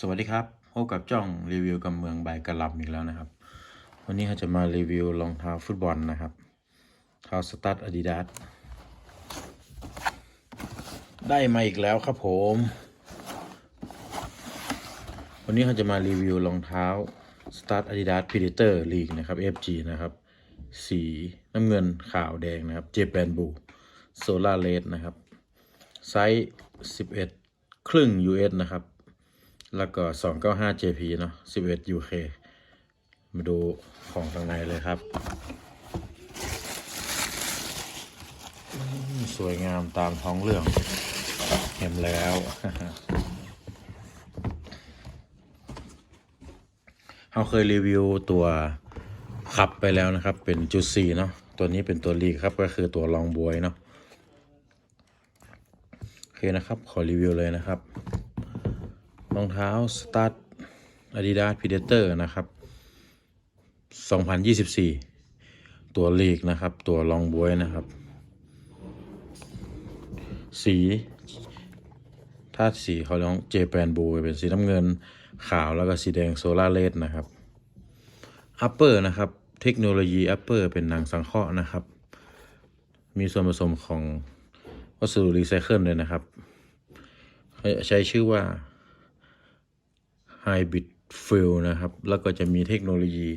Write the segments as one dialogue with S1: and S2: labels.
S1: สวัสดีครับพบกับจ้องรีวิวกับเมืองใบกระหลำอีกแล้วนะครับ วันนี้เราจะมารีวิวรองเท้าฟุตบอลนะครับเท้าสตั๊ดอาดิดาสได้มาอีกแล้วครับผม วันนี้เราจะมารีวิวรองเท้าสตั๊ดอาดิดาสพีเดเตอร์ลีกนะครับ FG นะครับ สีน้ำเงินขาวแดงนะครับเจแปนบูโซลาเลสนะครับ ไซส์ 11 ครึ่ง US นะครับ แล้วก็ 295 JP เนาะ11 UK มาดูของข้างในเลยครับ สวยงามตามท้องเรื่อง เห็นแล้ว เราเคยรีวิวตัวขับไปแล้วนะครับ เป็นจุดสี่เนาะ ตัวนี้เป็นตัวลีกครับ ก็คือตัวลองบวยเนาะ โอเคนะครับ ขอรีวิวเลยนะครับ รองเท้า Start Adidas Predator นะครับ 2024 ตัวลีกนะครับ ตัวลองบวยนะครับ สีถ้าสีเขาเรียกเจแปนบูเป็นสีน้ำเงินขาวแล้วก็สีแดงโซลาเลสนะครับอัปเปอร์นะครับ เทคโนโลยีอัปเปอร์เป็นหนังสังเคราะห์นะครับ มีส่วนผสมของวัสดุรีไซเคิลเลยนะครับ ใช้ชื่อว่า Hybrid Fill นะครับ แล้วก็จะมีเทคโนโลยี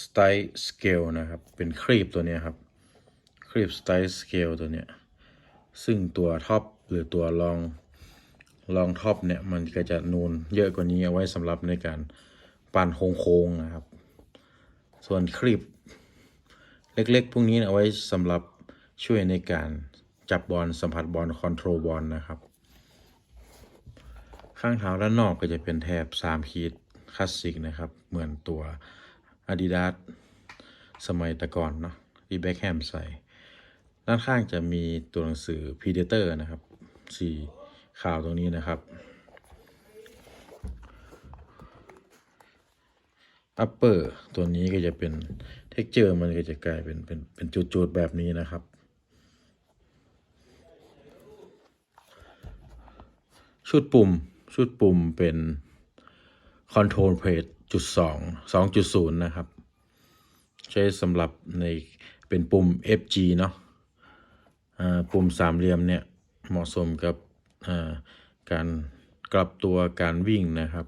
S1: Style Scale นะครับ เป็นครีบตัวนี้ครับ ครีบ Style Scale ตัวเนี้ย ซึ่งตัวท็อปหรือตัวรองรองท็อปเนี่ยมันก็จะนูนเยอะกว่านี้เอาไว้สำหรับในการปั่นโค้งๆนะครับ ส่วนครีบเล็กๆพวกนี้เอาไว้สำหรับช่วยในการจับบอลสัมผัสบอลคอนโทรลบอลนะครับ ข้างเท้าด้านนอกก็จะเป็นแถบ3ขีดคลาสสิกนะครับ เหมือนตัว Adidas สมัยต่ก่อนเนาะที่แบ็คแฮมใส่ ด้านข้างจะมีตัวหนังสือ Predator นะครับสีขาวตรงนี้นะครับ Upper ตัวนี้ก็จะเป็น Texture มันก็จะกลายเป็นเป็นเป็นจุดๆแบบนี้นะครับชุดปุ่ม ชุดปุ่มเป็น Control Plate จุดสองสองจุดศูนย์นะครับ ใช้สำหรับในเป็นปุ่ม FG เนาะปุ่มสามเหลี่ยมเนี่ย เหมาะสมกับการกลับตัวการวิ่งนะครับ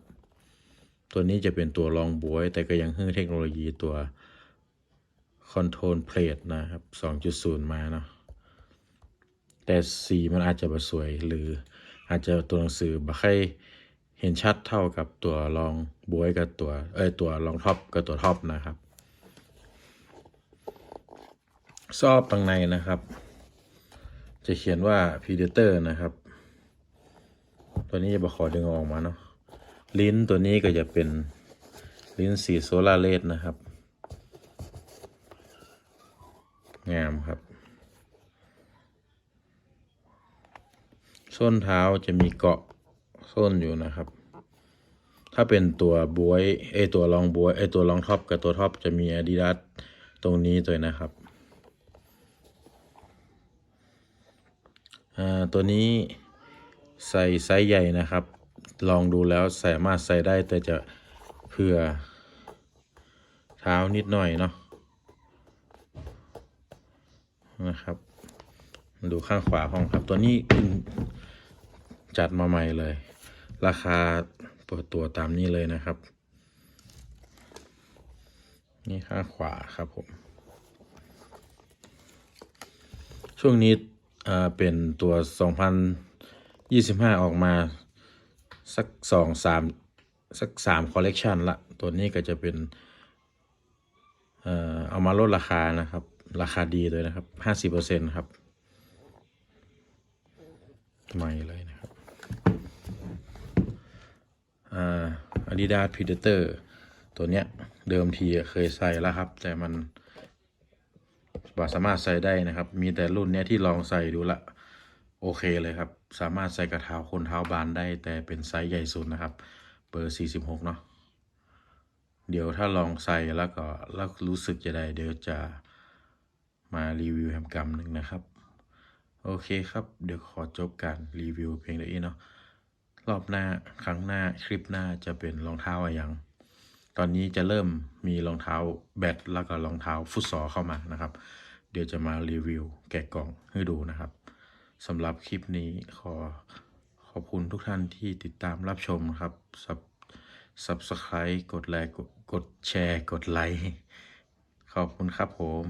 S1: ตัวนี้จะเป็นตัวรองบวย แต่ก็ยังฮื้อเทคโนโลยีตัว Control p l a t นะครับ 2.0 มาเนาะแต่สีมันอาจจะบ่สวยหรือ อาจจะตัวหนังสือบ่ค่อยเห็นชัดเท่ากับตัวรองบวยกับตัวเอ้ยตัวรองท็อปกับตัวท็อปนะครับ ซอบตรงในนะครับ จะเขียนว่า Predator นะครับ ตัวนี้จะขอดึงออกมาเนาะลิ้นตัวนี้ก็จะเป็นลิ้นสีโซลาร์เลสนะครับ งามครับ ส้นเท้าจะมีเกาะส้นอยู่นะครับ ถ้าเป็นตัวบวยไอตัวรองบวยไอตัวรองท็อปกับตัวท็อปจะมี Adidas ตรงนี้ตัวนะครับอ่าตัวนี้ใส่ไซส์ใหญ่นะครับ ลองดูแล้วสามารถใส่ได้แต่จะเผื่อเท้านิดหน่อยเนาะนะครับ ดูข้างขวาของครับ ตัวนี้ จัดมาใหม่เลย ราคาเปิดตัวตามนี้เลยนะครับ นี่ข้างขวาครับผม ช่วงนี้เป็นตัว 2025 ออกมาสักสองสามสักสามคอลเลกชันละ ตัวนี้ก็จะเป็นเอ่อเอามาลดราคานะครับ ราคาดีเลยนะครับห้าสิบเปอร์เซ็นต์ครับใหม่เลย อา Adidas Predator ตัวเนี้ยเดิมทีเคยใส่แล้วครับ แต่มันบ่สามารถใส่ได้นะครับ มีแต่รุ่นเนี้ยที่ลองใส่ดูละโอเคเลยครับ สามารถใส่กระเท้าคนเท้าบานได้ แต่เป็นไซส์ใหญ่สุดนะครับ เบอร์ 46 เนาะเดี๋ยวถ้าลองใส่แล้วก็แล้วรู้สึกจะได้เดี๋ยวจะมารีวิวแฮมกรรมหนึ่งนะครับ โอเคครับ เดี๋ยวขอจบการรีวิวเพียงเท่านี้เนาะ รอบหน้าครั้งหน้าคลิปหน้าจะเป็นรองเท้าอะไรยัง ตอนนี้จะเริ่มมีรองเท้าแบดแล้วก็รองเท้าฟุตซอลเข้ามานะครับ เดี๋ยวจะมารีวิวแกะกล่องให้ดูนะครับสำหรับคลิปนี้ขอขอบคุณทุกท่านที่ติดตามรับชมครับสับ subscribe กดไลค์กดกดแชร์ กดไลค์ขอบคุณครับผม